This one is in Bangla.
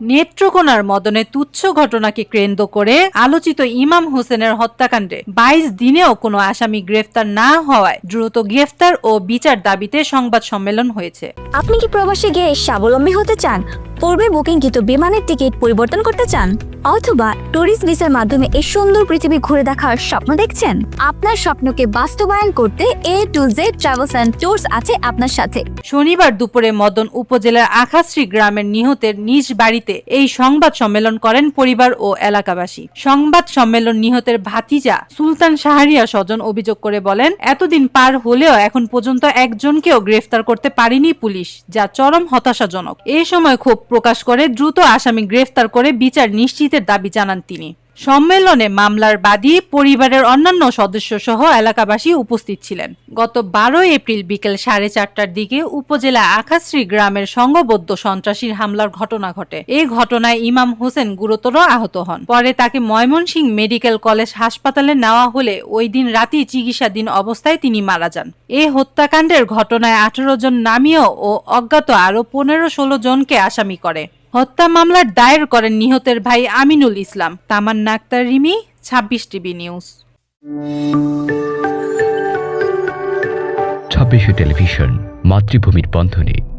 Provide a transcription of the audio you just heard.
নেত্রকোনার মদনে তুচ্ছ ঘটনাকে কেন্দ্র করে আলোচিত ইমাম হোসেনের হত্যাকাণ্ডে বাইশ দিনেও কোনো আসামি গ্রেফতার না হওয়ায় দ্রুত গ্রেফতার ও বিচার দাবিতে সংবাদ সম্মেলন হয়েছে। আপনি কি প্রবাসে গিয়ে স্বাবলম্বী হতে চান? পূর্বে বুকিংকৃত বিমানের টিকিট পরিবর্তন করতে চান? অথবা ট্যুরিস্ট ভিসার মাধ্যমে এই সুন্দর পৃথিবী ঘুরে দেখার স্বপ্ন দেখছেন? আপনার স্বপ্নকে বাস্তবায়ন করতে A to Z travels and tours আছে আপনার সাথে। শনিবার দুপুরে মদন উপজেলার আখাশ্রী গ্রামের নিহতের নিজ বাড়িতে এই সংবাদ সম্মেলন করেন পরিবার ও এলাকাবাসী। সংবাদ সম্মেলন নিহতের ভাতিজা সুলতান শাহরিয়া স্বজন অভিযোগ করে বলেন, এতদিন পার হলেও এখন পর্যন্ত একজনকেও গ্রেফতার করতে পারেনি পুলিশ, যা চরম হতাশাজনক। এই সময় ক্ষোভ প্রকাশ করে দ্রুত আসামি গ্রেফতার করে বিচার নিশ্চিতের দাবি জানান তিনি। সম্মেলনে মামলার বাদী পরিবারের অন্যান্য সদস্য সহ এলাকাবাসী উপস্থিত ছিলেন। গত বারোই এপ্রিল বিকেল সাড়ে চারটার দিকে উপজেলা আখাশ্রী গ্রামের সংঘবদ্ধ সন্ত্রাসীর হামলার ঘটনা ঘটে। এই ঘটনায় ইমাম হোসেন গুরুতর আহত হন। পরে তাকে ময়মনসিংহ মেডিকেল কলেজ হাসপাতালে নেওয়া হলে ওই দিন রাতেই চিকিৎসাধীন অবস্থায় তিনি মারা যান। এই হত্যাকাণ্ডের ঘটনায় আঠারো জন নামীয় ও অজ্ঞাত আরও পনেরো ষোলো জনকে আসামি করে। হত্যা মামলার দায়ের করেন নিহতের ভাই আমিনুল ইসলাম। তামান নাক্তার রিমি, ছাব্বিশ টিভি নিউজ। ছাব্বিশে টেলিভিশন, মাতৃভূমির বন্ধনে।